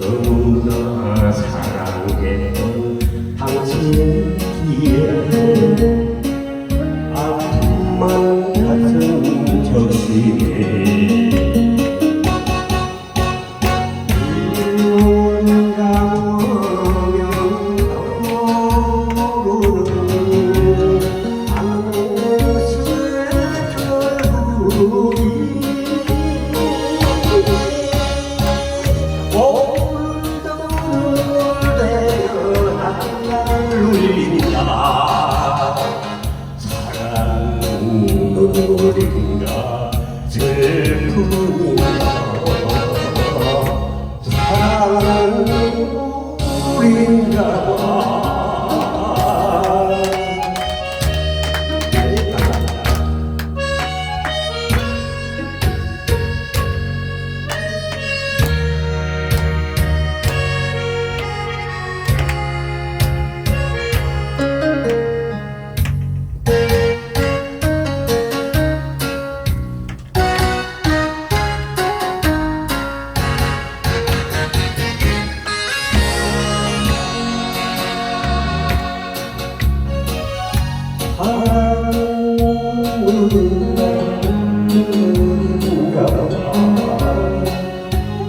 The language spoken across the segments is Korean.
너무나 사랑했던 당신이기에 아픔만 가슴 저시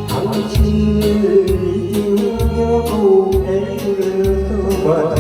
당신을 잊으려고 애써봐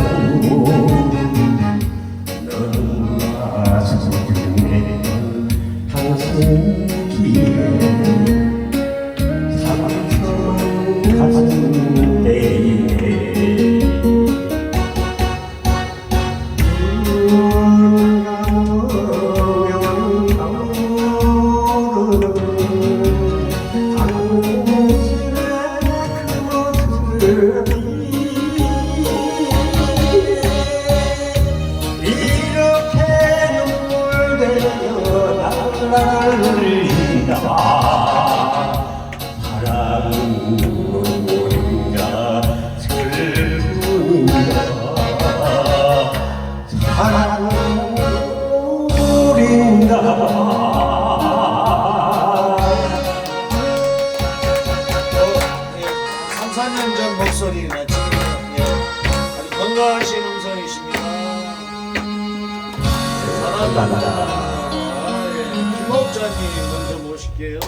14년 전 목소리나 지금은 예, 아주 건강하신 음성이십니다. 사랑합니다. 아, 예. 김옥자님 먼저 모실게요.